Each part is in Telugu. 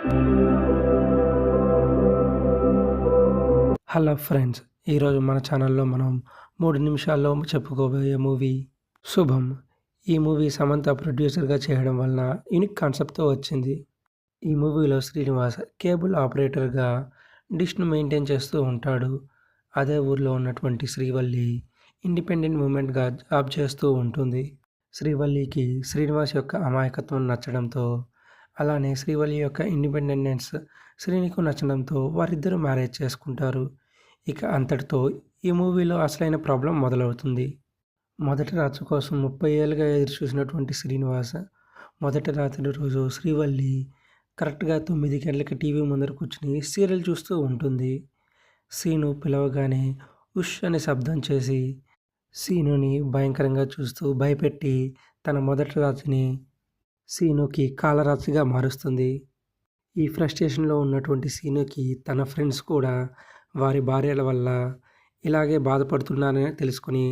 హలో ఫ్రెండ్స్ ఈరోజు మన ఛానల్లో మనం మూడు నిమిషాల్లో చెప్పుకోబోయే మూవీ శుభం. ఈ మూవీ సమంత ప్రొడ్యూసర్గా చేయడం వలన యూనిక్ కాన్సెప్ట్తో వచ్చింది. ఈ మూవీలో శ్రీనివాస్ కేబుల్ ఆపరేటర్గా డిష్ను మెయింటైన్ చేస్తూ ఉంటాడు. అదే ఊర్లో ఉన్నటువంటి శ్రీవల్లి ఇండిపెండెంట్ మూమెంట్గా జాబ్ చేస్తూ ఉంటుంది. శ్రీవల్లికి శ్రీనివాస్ యొక్క అమాయకత్వం నచ్చడంతో అలానే శ్రీవల్లి యొక్క ఇండిపెండెన్స్ శ్రీనికు నచ్చడంతో వారిద్దరూ మ్యారేజ్ చేసుకుంటారు. ఇక అంతటితో ఈ మూవీలో అసలైన ప్రాబ్లం మొదలవుతుంది. మొదటి రాత్రి కోసం ముప్పై ఏళ్ళుగా ఎదురు చూసినటువంటి శ్రీనివాస్ మొదటి రాత్రి రోజు శ్రీవల్లి కరెక్ట్గా తొమ్మిది గంటలకి టీవీ ముందర కూర్చుని సీరియల్ చూస్తూ ఉంటుంది. సీను పిలవగానే ఉష్ అనే శబ్దం చేసి సీనుని భయంకరంగా చూస్తూ భయపెట్టి తన మొదటి రాత్రిని సీనుకి కాలరాత్రిగా మారుస్తుంది. ఈ ఫ్రస్ట్రేషన్లో ఉన్నటువంటి సీనుకి తన ఫ్రెండ్స్ కూడా వారి భార్యల వల్ల ఇలాగే బాధపడుతున్నారని తెలుసుకొని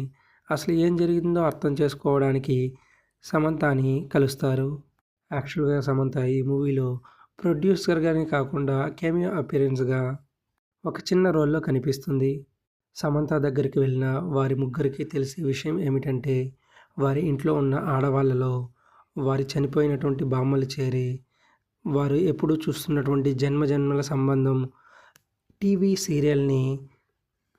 అసలు ఏం జరిగిందో అర్థం చేసుకోవడానికి సమంతాని కలుస్తారు. యాక్చువల్గా సమంత ఈ మూవీలో ప్రొడ్యూసర్గానే కాకుండా కెమియో అపిరెన్స్గా ఒక చిన్న రోల్లో కనిపిస్తుంది. సమంత దగ్గరికి వెళ్ళిన వారి ముగ్గురికి తెలిసే విషయం ఏమిటంటే వారి ఇంట్లో ఉన్న ఆడవాళ్ళలో వారి చనిపోయినటువంటి బామ్మలు చేరి వారు ఎప్పుడూ చూస్తున్నటువంటి జన్మ జన్మల సంబంధం టీవీ సీరియల్ని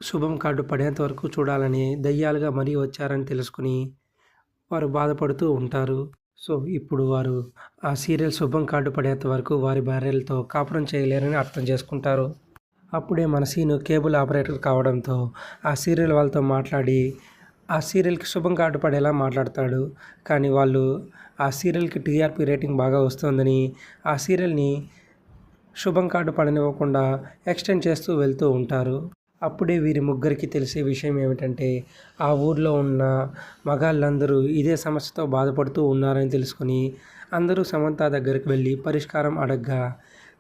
శుభం కార్డు పడేంత వరకు చూడాలని దయ్యాలుగా మరీ వచ్చారని తెలుసుకుని వారు బాధపడుతూ ఉంటారు. సో ఇప్పుడు వారు ఆ సీరియల్ శుభం కార్డు పడేంత వరకు వారి భార్యలతో కాపురం చేయలేరని అర్థం చేసుకుంటారు. అప్పుడే మన సీను కేబుల్ ఆపరేటర్ కావడంతో ఆ సీరియల్ వాళ్ళతో మాట్లాడి ఆ సీరియల్కి శుభం కార్డు పడేలా మాట్లాడతాడు. కానీ వాళ్ళు ఆ సీరియల్కి టీఆర్పీ రేటింగ్ బాగా వస్తుందని ఆ సీరియల్ని శుభం కార్డు పడనివ్వకుండా ఎక్స్టెండ్ చేస్తూ వెళ్తూ ఉంటారు. అప్పుడే వీరి ముగ్గురికి తెలిసే విషయం ఏమిటంటే ఆ ఊర్లో ఉన్న మగాళ్ళందరూ ఇదే సమస్యతో బాధపడుతూ ఉన్నారని తెలుసుకొని అందరూ సమంత దగ్గరికి వెళ్ళి పరిష్కారం అడగ్గా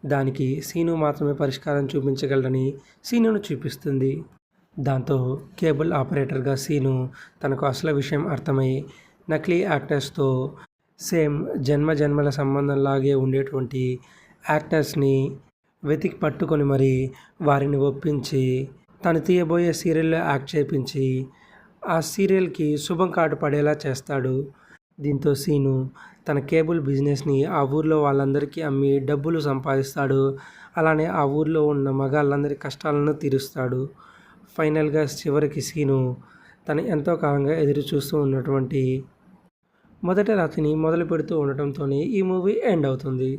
దానికి సీను మాత్రమే పరిష్కారం చూపించగలరని సీనును చూపిస్తుంది. దాంతో కేబుల్ ఆపరేటర్గా సీను తనకు అసలు విషయం అర్థమై నకిలీ యాక్టర్స్తో సేమ్ జన్మ జన్మల సంబంధంలాగే ఉండేటువంటి యాక్టర్స్ని వెతికి పట్టుకొని మరి వారిని ఒప్పించి తను తీయబోయే సీరియల్లో యాక్ట్ చేయించి ఆ సీరియల్కి శుభం కాటు పడేలా చేస్తాడు. దీంతో సీను తన కేబుల్ బిజినెస్ని ఆ ఊర్లో వాళ్ళందరికీ అమ్మి డబ్బులు సంపాదిస్తాడు. అలానే ఆ ఊర్లో ఉన్న మగాళ్ళందరి కష్టాలను తీరుస్తాడు. ఫైనల్గా చివరికి సీను తను ఎంతో కాలంగా ఎదురు చూస్తూ ఉన్నటువంటి మొదటి రాత్రిని మొదలు పెడుతూ ఉండటంతోనే ఈ మూవీ ఎండ్ అవుతుంది.